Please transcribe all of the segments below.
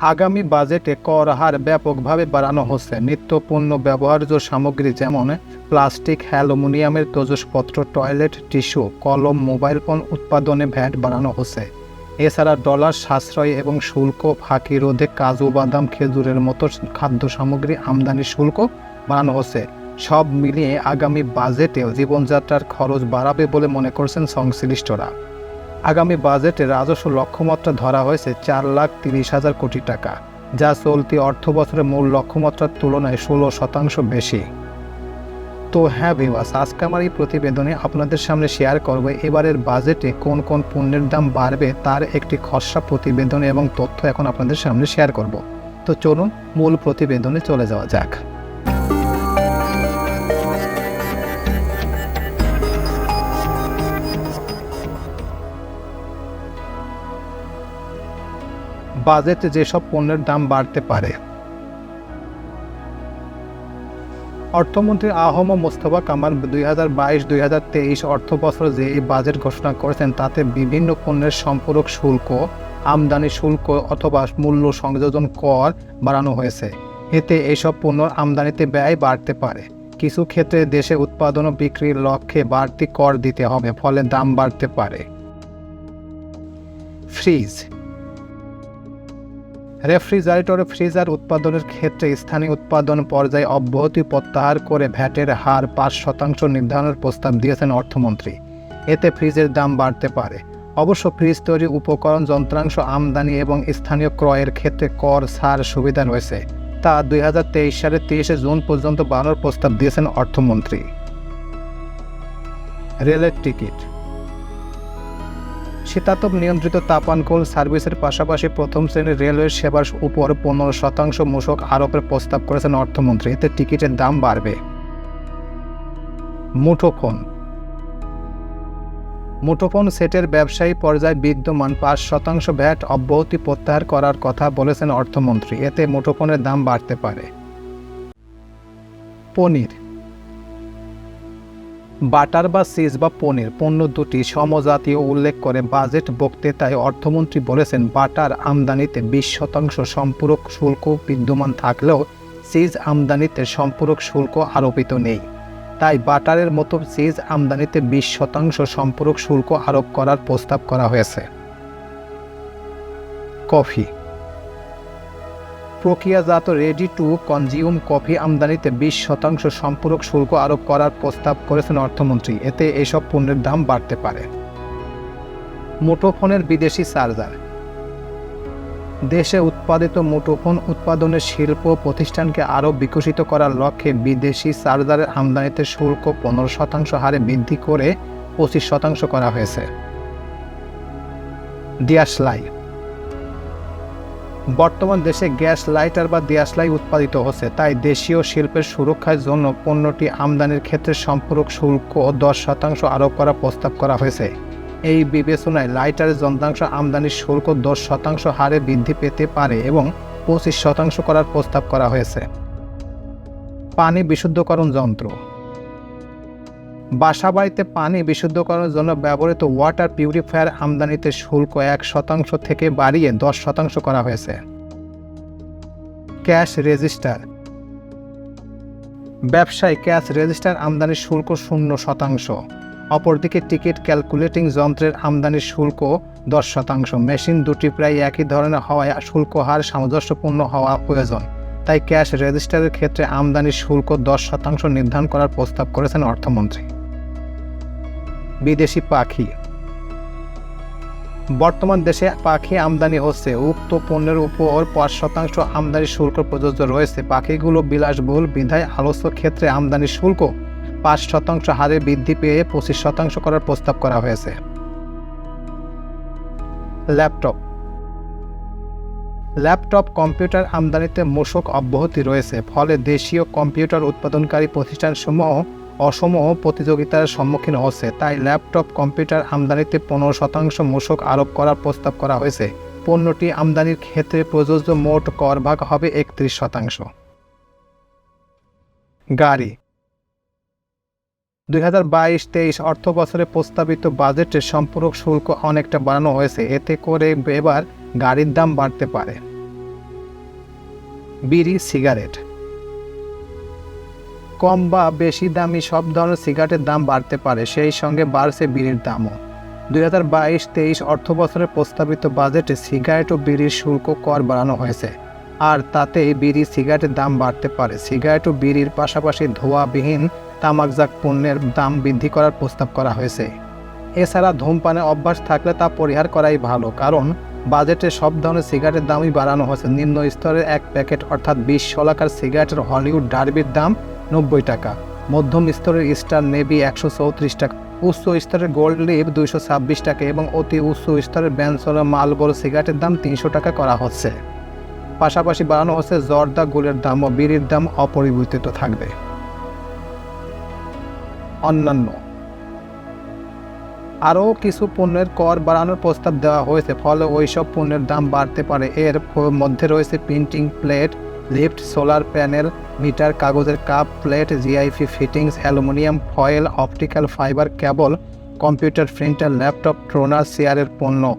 আগামী বাজেটে কর হার ব্যাপকভাবে বাড়ানো হচ্ছে। নিত্য পণ্য ব্যবহার্য সামগ্রী যেমন প্লাস্টিক, অ্যালুমিনিয়ামের তজসপত্র, টয়লেট, টিস্যু, কলম, মোবাইল ফোন উৎপাদনে ভ্যাট বাড়ানো হচ্ছে। এছাড়া ডলার সাশ্রয় এবং শুল্ক, ফাঁকি রোধে কাজু, বাদাম, খেজুরের মতো খাদ্য সামগ্রী আমদানি শুল্ক বাড়ানো হচ্ছে। সব মিলিয়ে আগামী বাজেটেও জীবনযাত্রার খরচ বাড়াবে বলে মনে করছেন সংশ্লিষ্টরা। আগামী বাজেটে রাজস্ব লক্ষ্যমাত্রা ধরা হয়েছে চার লাখ তিরিশ হাজার কোটি টাকা, যা চলতি অর্থ বছরের মূল লক্ষ্যমাত্রার তুলনায় ষোলো শতাংশ বেশি। তো হ্যাঁ বিবাস আজকে আমার এই প্রতিবেদনে আপনাদের সামনে শেয়ার করব এবারের বাজেটে কোন কোন পণ্যের দাম বাড়বে তার একটি খসড়া প্রতিবেদন এবং তথ্য এখন আপনাদের সামনে শেয়ার করব। তো চলুন মূল প্রতিবেদনে চলে যাওয়া যাক। বাজেটে যেসব পণ্যের দাম বাড়তে পারে। অর্থমন্ত্রী আহম মোস্তফা কামাল দুই হাজার বাইশ দুই হাজার তেইশ অর্থ বছর যে এই বাজেট ঘোষণা করেছেন, তাতে বিভিন্ন পণ্যের সম্পূরক শুল্ক, আমদানি শুল্ক অথবা মূল্য সংযোজন কর বাড়ানো হয়েছে। এতে এসব পণ্য আমদানিতে ব্যয় বাড়তে পারে। কিছু ক্ষেত্রে দেশে উৎপাদন ও বিক্রির লক্ষ্যে বাড়তি কর দিতে হবে, ফলে দাম বাড়তে পারে। ফ্রিজ রেফ্রিজারেটর ফ্রিজার উৎপাদনের ক্ষেত্রে স্থানীয় উৎপাদন পর্যায়ে অব্যাহতি প্রত্যাহার করে ভ্যাটের হার পাঁচ শতাংশ নির্ধারণের প্রস্তাব দিয়েছেন অর্থমন্ত্রী। এতে ফ্রিজের দাম বাড়তে পারে। অবশ্য ফ্রিজ তৈরি উপকরণ, যন্ত্রাংশ, আমদানি এবং স্থানীয় ক্রয়ের ক্ষেত্রে কর, ছাড় সুবিধা রয়েছে। তা দুই হাজার তেইশ সালের তেইশে জুন পর্যন্ত বাড়ানোর প্রস্তাব দিয়েছেন অর্থমন্ত্রী। রেলের টিকিট শীতাতপ নিয়ন্ত্রিত তাপানকোল সার্ভিসের পাশাপাশি প্রথম শ্রেণির রেলওয়ে সেবার উপর পনেরো শতাংশ মূসক আরোপের প্রস্তাব করেছেন অর্থমন্ত্রী। এতে টিকিটের দাম বাড়বে। মুঠোফোন। মুঠোফোন সেটের ব্যবসায়ী পর্যায়ে বিদ্যমান পাঁচ শতাংশ ভ্যাট অব্যাহতি প্রত্যাহার করার কথা বলেছেন অর্থমন্ত্রী। এতে মুঠোফোনের দাম বাড়তে পারে। পনির। বাটার বা চিজ বা পনির, পণ্য দুটি সমজাতীয় উল্লেখ করে বাজেট বক্তৃতায় অর্থমন্ত্রী বলেছেন, বাটার আমদানিতে বিশ শতাংশ সম্পূরক শুল্ক বিদ্যমান থাকলেও চিজ আমদানিতে সম্পূরক শুল্ক আরোপিত নেই। তাই বাটারের মতো চিজ আমদানিতে বিশ শতাংশ সম্পূরক শুল্ক আরোপ করার প্রস্তাব করা হয়েছে। কফি প্রক্রিয়াজাত রেডি টু কনজিউম কফি আমদানিতে বিশ শতাংশ সম্পূরক শুল্ক আরোপ করার প্রস্তাব করেছেন অর্থমন্ত্রী। এতে এসব পণ্যের দাম বাড়তে পারে। মুঠোফোনের বিদেশি চার্জার দেশে উৎপাদিত মুঠোফোন উৎপাদনের শিল্প প্রতিষ্ঠানকে আরও বিকশিত করার লক্ষ্যে বিদেশি চার্জারের আমদানিতে শুল্ক পনেরো শতাংশ হারে বৃদ্ধি করে পঁচিশ শতাংশ করা হয়েছে। দিয়াশলাই বর্তমান দেশে গ্যাস লাইটার বা দিয়াশলাই উৎপাদিত হচ্ছে, তাই দেশীয় শিল্পের সুরক্ষার জন্য পণ্যটি আমদানির ক্ষেত্রে সম্পূরক শুল্ক দশ শতাংশ আরোপ করার প্রস্তাব করা হয়েছে। এই বিবেচনায় লাইটারের যন্ত্রাংশ আমদানির শুল্ক দশ শতাংশ হারে বৃদ্ধি পেতে পারে এবং পঁচিশ শতাংশ করার প্রস্তাব করা হয়েছে। পানি বিশুদ্ধকরণ যন্ত্র বাসাবাড়িতে পানি বিশুদ্ধকরণের জন্য ব্যবহৃত ওয়াটার পিউরিফায়ার আমদানিতে শুল্ক এক শতাংশ থেকে বাড়িয়ে দশ শতাংশ করা হয়েছে। Cash register. ব্যবসায় ক্যাশ রেজিস্টার আমদানির শুল্ক শূন্য শতাংশ। অপরদিকে টিকিট ক্যালকুলেটিং যন্ত্রের আমদানির শুল্ক দশ শতাংশ। মেশিন দুটি প্রায় একই ধরনের হওয়ায় শুল্ক হার সামঞ্জস্যপূর্ণ হওয়া প্রয়োজন। তাই ক্যাশ রেজিস্টারের ক্ষেত্রে আমদানির শুল্ক দশ শতাংশ নির্ধারণ করার প্রস্তাব করেছেন অর্থমন্ত্রী। বিদেশি পাখি। বর্তমান দেশে পাখি আমদানি হচ্ছে। উক্ত পণ্যের উপর পাঁচ শতাংশ আমদানি শুল্ক প্রযোজ্য রয়েছে। পাখিগুলো বিলাসবহুল বিধায় আলোচ্য ক্ষেত্রে আমদানি শুল্ক পাঁচ শতাংশ হারে বৃদ্ধি পেয়ে পঁচিশ শতাংশ করার প্রস্তাব করা হয়েছে। ল্যাপটপ। ল্যাপটপ কম্পিউটার আমদানিতে মূসক অব্যাহতি রয়েছে। ফলে দেশীয় কম্পিউটার উৎপাদনকারী প্রতিষ্ঠানসমূহ অসম প্রতিযোগিতার সম্মুখীন হচ্ছে, তাই ল্যাপটপ কম্পিউটার আমদানিতে পনেরো শতাংশ মূসক আরোপ করার প্রস্তাব করা হয়েছে। পণ্যটি আমদানির ক্ষেত্রে প্রযোজ্য মোট কর ভাগ হবে একত্রিশ শতাংশ। গাড়ি। দুই হাজার বাইশ তেইশ অর্থ বছরে প্রস্তাবিত বাজেটের সম্পূরক শুল্ক অনেকটা বাড়ানো হয়েছে, এতে করে এবার গাড়ির দাম বাড়তে পারে। বিড়ি, সিগারেট। কম বা বেশি দামি সব ধরনের সিগারেটের দাম বাড়তে পারে, সেই সঙ্গে বাড়ছে বিড়ির দামও। দুই হাজার বাইশ তেইশ অর্থ বছরের প্রস্তাবিত বাজেটে সিগারেট ও বিড়ির শুল্ক কর বাড়ানো হয়েছে, আর তাতে বিড়ি সিগারেটের দাম বাড়তে পারে। সিগারেট ও বিড়ির পাশাপাশি ধোঁয়াবিহীন তামাকজাত পণ্যের দাম বৃদ্ধি করার প্রস্তাব করা হয়েছে। এছাড়া ধূমপানের অভ্যাস থাকলে তা পরিহার করাই ভালো, কারণ বাজেটে সব ধরনের সিগারেটের দামই বাড়ানো হয়েছে। নিম্ন স্তরের এক প্যাকেট, অর্থাৎ বিশ শলাকার সিগারেটের হলিউড ডার্বির দাম নব্বই টাকা। মধ্যম স্তরের স্টার নেভি একশো চৌত্রিশ টাকা। উচ্চ স্তরের গোল্ড লিভ দুইশো ছাব্বিশ টাকা এবং অতি উচ্চ স্তরের ব্যানসোলা মালবোরো সিগারেটের দাম তিনশো টাকা করা হচ্ছে। পাশাপাশি বাড়ানো হচ্ছে জর্দা গুলের দাম ও বিড়ির দাম অপরিবর্তিত থাকবে। অন্যান্য। আরও কিছু পণ্যের কর বাড়ানোর প্রস্তাব দেওয়া হয়েছে, ফলে ওইসব পণ্যের দাম বাড়তে পারে। এর মধ্যে রয়েছে printing plate lift, solar panel, meter, কাগজের cup, plate, GIP fittings, aluminium, foil, optical fibre cable computer printer, laptop toner চেয়ারের পণ্য।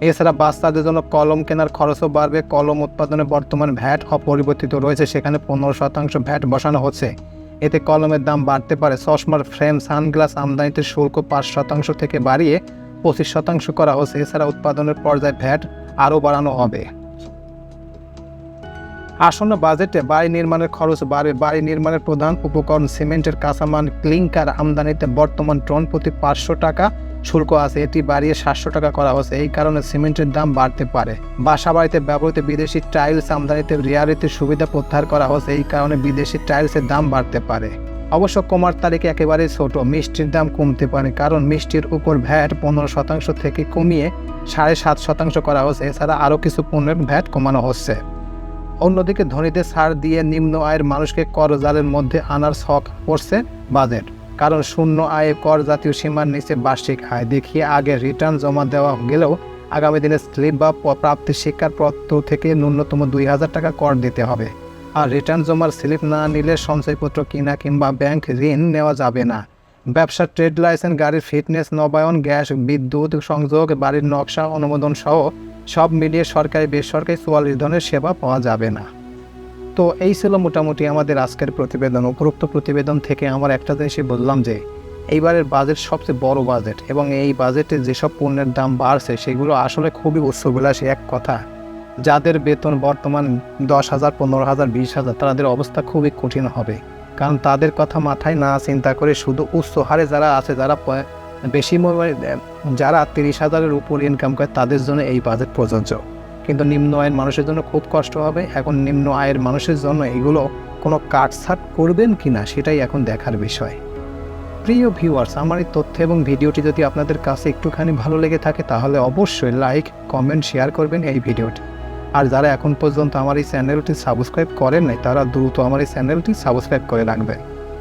এছাড়া বাচ্চাদের জন্য কলম কেনার খরচও বাড়বে। কলম উৎপাদনে বর্তমান ভ্যাট অপরিবর্তিত রয়েছে, সেখানে পনেরো শতাংশ ভ্যাট বসানো হচ্ছে। এতে কলমের দাম বাড়তে পারে। চশমার ফ্রেম, সানগ্লাস আমদানিতে শুল্ক পাঁচ শতাংশ থেকে বাড়িয়ে পঁচিশ শতাংশ করা হচ্ছে। এছাড়া উৎপাদনের পর্যায়ে ভ্যাট আরও বাড়ানো হবে। আসন্ন বাজেটে বাড়ি নির্মাণের খরচ বাড়বে বাড়ি নির্মাণের প্রধান উপকরণ সিমেন্টের কাঁচামাল, ক্লিংকার, আমদানিতে বর্তমান টন প্রতি পাঁচশো টাকা শুল্ক আছে। এটি বাড়িয়ে সাতশো টাকা করা হচ্ছে। এই কারণে সিমেন্টের দাম বাড়তে পারে। বাসা বাড়িতে ব্যবহৃত বিদেশি টাইলস আমদানিতে রিয়ারিটির সুবিধা প্রত্যাহার করা হচ্ছে। এই কারণে বিদেশি টাইলসের দাম বাড়তে পারে। অবশ্য কমার তারিখ একেবারেই ছোট। মিষ্টির দাম কমতে পারে, কারণ মিষ্টির উপর ভ্যাট পনেরো শতাংশ থেকে কমিয়ে সাড়ে সাত শতাংশ করা হচ্ছে। এছাড়া আরও কিছু পণ্যের ভ্যাট কমানো হচ্ছে। অন্যদিকে ধনীদের ছাড় দিয়ে নিম্ন আয়ের মানুষকে কর করজালের মধ্যে আনার শখ পড়ছে বাজেট। কারণ শূন্য আয়ে কর জাতীয় সীমার নিচে বার্ষিক আয়। দেখিয়ে আগে রিটার্ন জমা দেওয়া গেলেও আগামী দিনে স্লিপ বা প্রাপ্তি শিক্ষার পত্র থেকে ন্যূনতম দুই হাজার টাকা কর দিতে হবে। আর রিটার্ন জমার স্লিপ না নিলে সঞ্চয়পত্র কিনা কিংবা ব্যাংক ঋণ নেওয়া যাবে না। ব্যবসার ট্রেড লাইসেন্স গাড়ির ফিটনেস নবায়ন, গ্যাস, বিদ্যুৎ, সংযোগ, বাড়ির নকশা, অনুমোদন সহ সব মিলিয়ে সরকারি, বেসরকারি চুয়াল্লিশ ধরনের সেবা পাওয়া যাবে না। তো এই ছিল মোটামুটি আমাদের আজকের প্রতিবেদন, উপরোক্ত প্রতিবেদন থেকে আমার একটা জিনিসই বললাম যে, এইবারের বাজেট সবচেয়ে বড় বাজেট এবং এই বাজেটে যেসব পণ্যের দাম বাড়ছে, সেগুলো আসলে খুবই উচ্চবিলাসী এক কথা। যাদের বেতন বর্তমান দশ হাজার, পনেরো হাজার, বিশ হাজার, তাদের অবস্থা খুবই কঠিন হবে। কারণ তাদের কথা মাথায় না চিন্তা করে শুধু উচ্চ হারে যারা আছে, যারা বেশি যারা তিরিশ হাজারের উপর ইনকাম করে, তাদের জন্য এই বাজেট প্রযোজ্য। কিন্তু নিম্ন আয়ের মানুষের জন্য খুব কষ্ট হবে। এখন নিম্ন আয়ের মানুষের জন্য এগুলো কোনো কাটছাট করবেন কি না সেটাই এখন দেখার বিষয়। প্রিয় ভিউয়ার্স আমার এই তথ্য এবং ভিডিওটি যদি আপনাদের কাছে একটুখানি ভালো লেগে থাকে, তাহলে অবশ্যই লাইক কমেন্ট শেয়ার করবেন এই ভিডিওটি। আর যারা এখন পর্যন্ত আমার এই চ্যানেলটি সাবস্ক্রাইব করেন নাই, তারা দ্রুত আমার এই চ্যানেলটি সাবস্ক্রাইব করে রাখবেন।